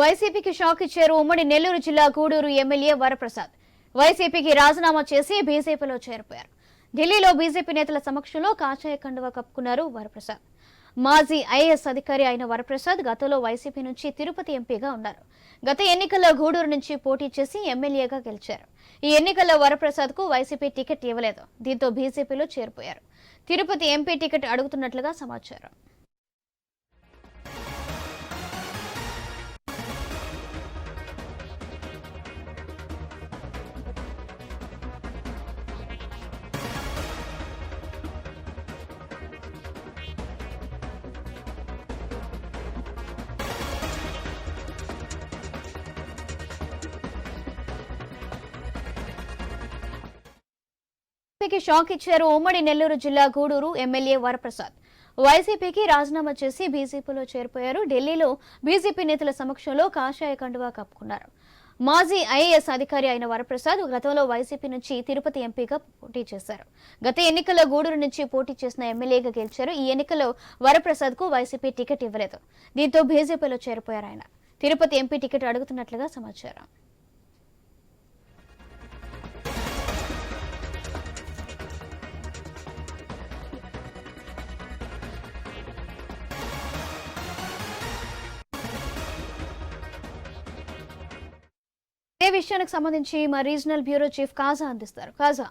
వైసీపీకి షాక్ ఇచ్చారు ఉమ్మడి నెల్లూరు జిల్లా గూడూరు ఎమ్మెల్యే వరప్రసాద్. వైసీపీకి రాజీనామా చేసి బీజేపీలో చేరిపోయారు. ఢిల్లీలో బీజేపీ నేతల సమక్షంలో కాషాయ కండువా కప్పుకున్నారు వరప్రసాద్. మాజీ ఐఏఎస్ అధికారి అయిన వరప్రసాద్ గతంలో వైసీపీ నుంచి తిరుపతి ఎంపీగా ఉన్నారు. గత ఎన్నికల్లో గూడూరు నుంచి పోటీ చేసి ఎమ్మెల్యేగా గెలిచారు. ఈ ఎన్నికల్లో వరప్రసాద్కు వైసీపీ టికెట్ ఇవ్వలేదు. దీంతో బీజేపీలో చేరిపోయారు. తిరుపతి ఎంపీ టికెట్ అడుగుతున్నట్లుగా సమాచారం. వైసీపీకి షాక్ ఇచ్చారు ఉమ్మడి నెల్లూరు జిల్లా గూడూరు ఎమ్మెల్యే వరప్రసాద్. వైసీపీకి రాజీనామా చేసి బీజేపీలో చేరిపోయారు. ఢిల్లీలో బీజేపీ నేతల సమక్షంలో కాషాయ కండువా కప్పుకున్నారు. మాజీ ఐఏఎస్ అధికారి అయిన వరప్రసాద్ గతంలో వైసీపీ నుంచి తిరుపతి ఎంపీగా పోటీ చేశారు. గత ఎన్నికల్లో గూడూరు నుంచి పోటీ చేసిన ఎమ్మెల్యేగా గెలిచారు. ఈ ఎన్నికల్లో వరప్రసాద్కు వైసీపీ టికెట్ ఇవ్వలేదు. దీంతో బీజేపీలో చేరిపోయారు ఆయన. తిరుపతి ఎంపీ టికెట్ అడుగుతున్నట్లుగా సమాచారం. ఇదే విషయానికి సంబంధించి మా రీజనల్ బ్యూరో చీఫ్ కాజా అందిస్తారు. కాజా.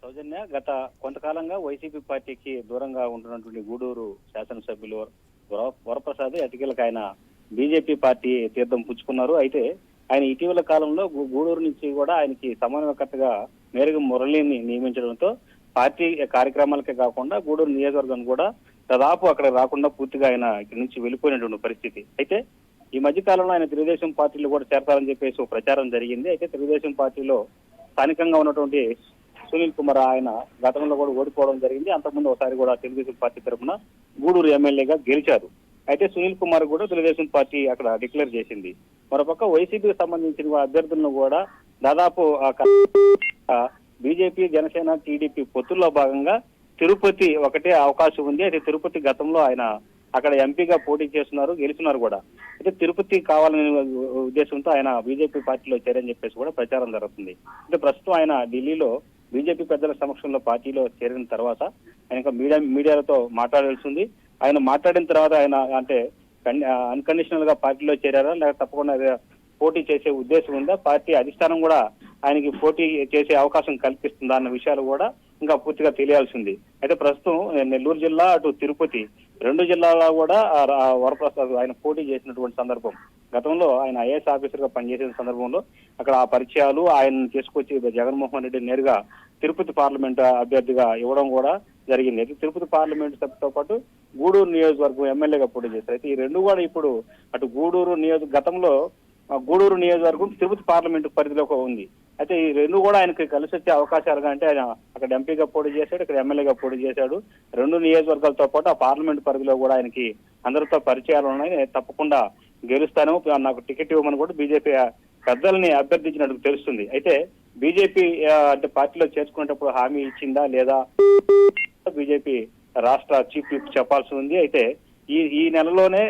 సౌజన్య గత కొంతకాలంగా వైసీపీ పార్టీకి దూరంగా ఉంటున్నటువంటి గూడూరు శాసనసభ్యులు వరప్రసాద్ అతికీలకు ఆయన బీజేపీ పార్టీ తీర్థం పుచ్చుకున్నారు. అయితే ఆయన ఇటీవల కాలంలో గూడూరు నుంచి కూడా ఆయనకి సమన్వయకర్తగా మేరకు మురళిని నియమించడంతో పార్టీ కార్యక్రమాలకే కాకుండా గూడూరు నియోజకవర్గం కూడా దాదాపు అక్కడ రాకుండా పూర్తిగా ఆయన ఇక్కడి నుంచి వెళ్ళిపోయినటువంటి పరిస్థితి. అయితే ఈ మధ్య కాలంలో ఆయన తెలుగుదేశం పార్టీలో కూడా చేరతారని చెప్పేసి ప్రచారం జరిగింది. అయితే తెలుగుదేశం పార్టీలో స్థానికంగా ఉన్నటువంటి సునీల్ కుమార్ ఆయన గతంలో కూడా ఓడిపోవడం జరిగింది. అంతకుముందు ఒకసారి కూడా తెలుగుదేశం పార్టీ తరఫున గూడూరు ఎమ్మెల్యేగా గెలిచారు. అయితే సునీల్ కుమార్ కూడా తెలుగుదేశం పార్టీ అక్కడ డిక్లేర్ చేసింది. మరోపక్క వైసీపీకి సంబంధించిన అభ్యర్థులను కూడా దాదాపు బీజేపీ జనసేన టీడీపీ పొత్తుల్లో భాగంగా తిరుపతి ఒకటే అవకాశం ఉంది. అయితే తిరుపతి గతంలో ఆయన అక్కడ ఎంపీగా పోటీ చేస్తున్నారు గెలిచినారు కూడా. అయితే తిరుపతి కావాలనే ఉద్దేశంతో ఆయన బీజేపీ పార్టీలో చేరని చెప్పేసి కూడా ప్రచారం జరుగుతుంది. అయితే ప్రస్తుతం ఆయన ఢిల్లీలో బీజేపీ పెద్దల సమక్షంలో పార్టీలో చేరిన తర్వాత ఆయన మీడియా మీడియాలతో మాట్లాడాల్సి ఉంది. ఆయన మాట్లాడిన తర్వాత ఆయన అంటే అన్కండిషనల్గా పార్టీలో చేరారా? లేక తప్పకుండా పోటీ చేసే ఉద్దేశం ఉందా? పార్టీ అధిష్టానం కూడా ఆయనకి పోటీ చేసే అవకాశం కల్పిస్తుందా? అన్న విషయాలు కూడా ఇంకా పూర్తిగా తెలియాల్సింది అయితే ప్రస్తుతం నెల్లూరు జిల్లా అటు తిరుపతి రెండు జిల్లాల్లో కూడా రా- వరప్రసాద్ ఆయన పోటీ చేసినటువంటి సందర్భం. గతంలో ఆయన ఐఏఎస్ ఆఫీసర్గా పనిచేసిన సందర్భంలో అక్కడ ఆ పరిచయాలు ఆయన తీసుకొచ్చి జగన్మోహన్ రెడ్డి నేరుగా తిరుపతి పార్లమెంట్ అభ్యర్థిగా ఇవ్వడం కూడా జరిగింది. అయితే తిరుపతి పార్లమెంట్ సభ్యుతో పాటు గూడూరు నియోజకవర్గం ఎమ్మెల్యేగా పోటీ చేశారు. అయితే ఈ రెండు కూడా ఇప్పుడు అటు గూడూరు నియోజక గతంలో గూడూరు నియోజకవర్గం తిరుపతి పార్లమెంట్ పరిధిలోకి ఉంది. అయితే ఈ రెండు కూడా ఆయనకి కలిసి వచ్చే అవకాశాలుగా అంటే ఆయన అక్కడ ఎంపీగా పోటీ చేశాడు ఇక్కడ ఎమ్మెల్యేగా పోటీ చేశాడు. రెండు నియోజకవర్గాలతో పాటు ఆ పార్లమెంట్ పరిధిలో కూడా ఆయనకి అందరితో పరిచయాలు ఉన్నాయి. తప్పకుండా గెలుస్తాను. నాకు టికెట్ ఇవ్వమని కూడా బీజేపీ పెద్దల్ని అభ్యర్థించినట్టు తెలుస్తుంది. అయితే బీజేపీ అంటే పార్టీలో చేర్చుకునేటప్పుడు హామీ ఇచ్చిందా లేదా బీజేపీ రాష్ట్ర చీఫ్ చెప్పాల్సి ఉంది. అయితే ఈ ఈ నెలలోనే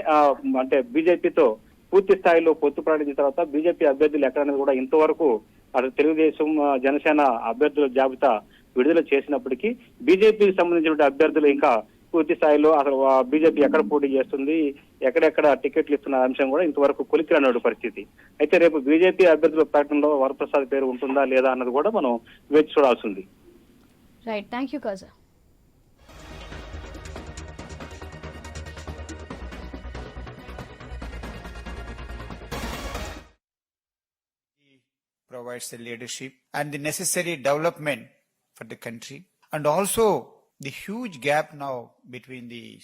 అంటే బీజేపీతో పూర్తి స్థాయిలో పొత్తు ప్రకటించిన తర్వాత బీజేపీ అభ్యర్థులు ఎక్కడనేది కూడా ఇంతవరకు అటు తెలుగుదేశం జనసేన అభ్యర్థుల జాబితా విడుదల చేసినప్పటికీ బీజేపీకి సంబంధించిన అభ్యర్థులు ఇంకా పూర్తి స్థాయిలో అసలు బీజేపీ ఎక్కడ పోటీ చేస్తుంది ఎక్కడెక్కడ టికెట్లు ఇస్తున్న అంశం కూడా ఇంతవరకు కొలికిరాని పరిస్థితి. అయితే రేపు బీజేపీ అభ్యర్థుల ప్రకటనలో వరప్రసాద్ పేరు ఉంటుందా లేదా అన్నది కూడా మనం వేచి చూడాల్సింది right thank you provides the leadership and the necessary development for the country. And also the huge gap now between the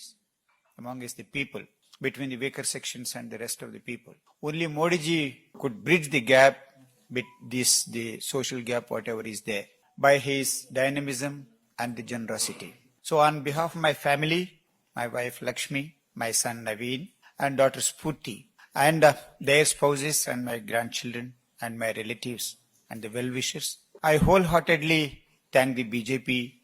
amongst the people between the weaker sections and the rest of the people. Only modi ji could bridge the gap with this the social gap whatever is there by his dynamism and the generosity. So on behalf of my family my wife lakshmi my son naveen and daughter spurti and uh, their spouses and my grandchildren and my relatives and the well-wishers. I wholeheartedly thank the BJP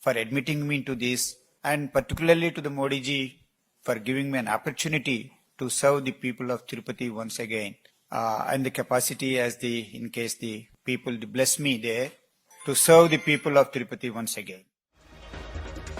for admitting me into this and particularly to the Modi ji for giving me an opportunity to serve the people of Tirupati once again. Uh, and the capacity as the, in case the people bless me there, to serve the people of Tirupati once again.